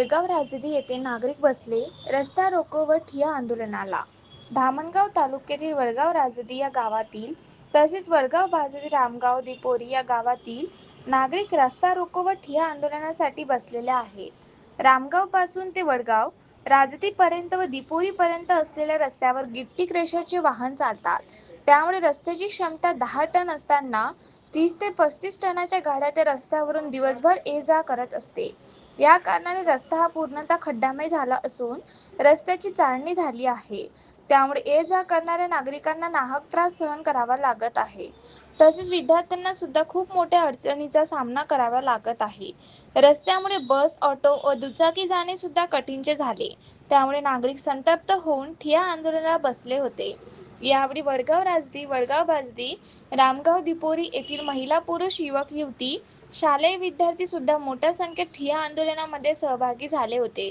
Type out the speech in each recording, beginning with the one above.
वडगाव राजदी येथे नागरिक बसले रस्ता रोको व ठिया आंदोलनाला. धामणगाव तालुक्यातील वडगाव राजदी या गावातील तसेच वडगाव बाजरी रामगाव दिपोरी या गावातील नागरिक रस्ता रोको व ठिया आंदोलनासाठी बसलेले आहेत. रामगावपासून ते वडगाव राजदीपर्यंत व दिपोरीपर्यंत असलेल्या रस्त्यावर गिट्टी क्रेशरचे वाहन चालतात. त्यामुळे रस्त्याची क्षमता दहा टन असताना तीस ते पस्तीस टनाच्या गाड्या त्या रस्त्यावरून दिवसभर ये जा करत असते. या कारणाने रस्ता हा पूर्णतः खड्डामय झाला असून रस्त्याची चाळणी झाली आहे. त्यामुळे ये जा करणाऱ्या नागरिकांना नाहक त्रास सहन करावा लागत आहे. तसेच विद्यार्थ्यांना सुद्धा खूप मोठ्या अडचणीचा सामना करावा लागत आहे. रस्त्यामुळे बस ऑटो व दुचाकी जाणे सुद्धा कठीणचे झाले. त्यामुळे नागरिक संतप्त होऊन ठिया आंदोलनाला बसले होते. यावेळी वडगाव राजदी वडगाव बाजदी रामगाव दिपोरी येथील महिला पुरुष युवक युवती शालेय विद्यार्थी सुद्धा मोठ्या संख्येत ठिया आंदोलनामध्ये सहभागी झाले होते.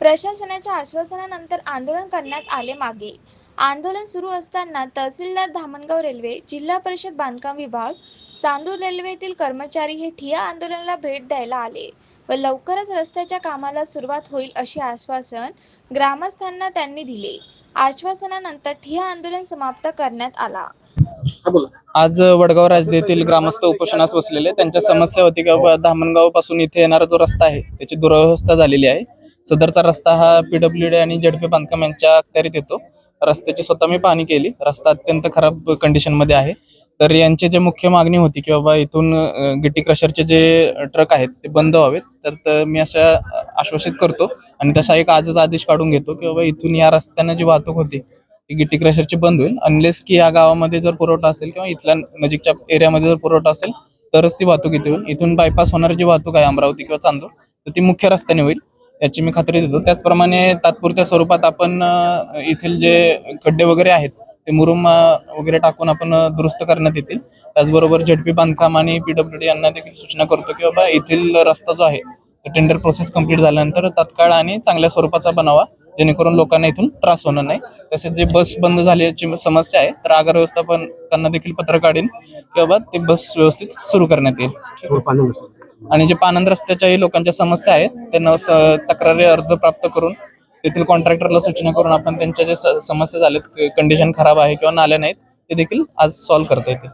प्रशासनाच्या आश्वासनानंतर आंदोलन करण्यात आले मागे. आंदोलन सुरू असताना तहसीलदार धामणगाव रेल्वे जिल्हा परिषद बांधकाम विभाग चांदूर रेल्वेतील कर्मचारी हे ठिया आंदोलनाला भेट द्यायला आले व लवकरच रस्त्याच्या कामाला सुरुवात होईल असे आश्वासन ग्रामस्थांना त्यांनी दिले. आश्वासनानंतर ठिया आंदोलन समाप्त करण्यात आला. हा बोला. आज वडगाव राजदेतील ग्रामस्थ उपोषणास बसलेले. त्यांच्या समस्या होती की बाबा धामणगावपासून इथे येणारा जो रस्ता आहे त्याची दुरवस्था झालेली आहे. सदरचा रस्ता हा पीडब्ल्यू डी आणि झडपे बांधकाम यांच्या अखत्यारीत येतो. रस्त्याची स्वतः मी पाहणी केली. रस्ता अत्यंत खराब कंडिशनमध्ये आहे. तर यांची जे मुख्य मागणी होती की बाबा इथून गिट्टी क्रशरचे जे ट्रक आहेत ते बंद व्हावेत. तर मी अशा आश्वासित करतो आणि तसा एक आजच आदेश काढून घेतो की बाबा इथून या रस्त्यानं जी वाहतूक होती ती गिट्टी क्रशरची बंद होईल. अनलेस की या गावामध्ये जर पुरवठा असेल किंवा इथल्या नजीकच्या एरियामध्ये जर पुरवठा असेल तरच ती वाहतूक इथे होईल. इथून बायपास होणारी जी वाहतूक आहे अमरावती किंवा चांदूर तर ती मुख्य रस्त्याने होईल याची मी खात्री देतो. त्याचप्रमाणे तात्पुरत्या स्वरूपात आपण येथील जे खड्डे वगैरे आहेत ते मुरुम वगैरे टाकून आपण दुरुस्त करण्यात येतील. त्याचबरोबर झडपी बांधकाम आणि पीडब्ल्यू डी यांना देखील सूचना करतो की बाबा येथील रस्ता जो आहे टेंडर प्रोसेस कंप्लीट झाल्यानंतर तात्काळ आणि चांगल्या स्वरूपाचा बनावा. जेणेकरून लोकांना इथून त्रास होणार नाही. तसेच जे बस बंद झाल्याची समस्या आहे तर आगार व्यवस्थापनांना देखील पत्र काढेन की बाबा ते बस व्यवस्थित सुरू करण्यात येईल. आणि जे पानंद रस्त्याच्याही लोकांच्या समस्या आहेत त्यांना तक्रारी अर्ज प्राप्त करून तेथील कॉन्ट्रॅक्टरला सूचना करून आपण त्यांच्या जे स- समस्या झाल्यात कंडिशन खराब आहे किंवा नाल्या नाहीत ते देखील आज सॉल्व्ह करता येतील.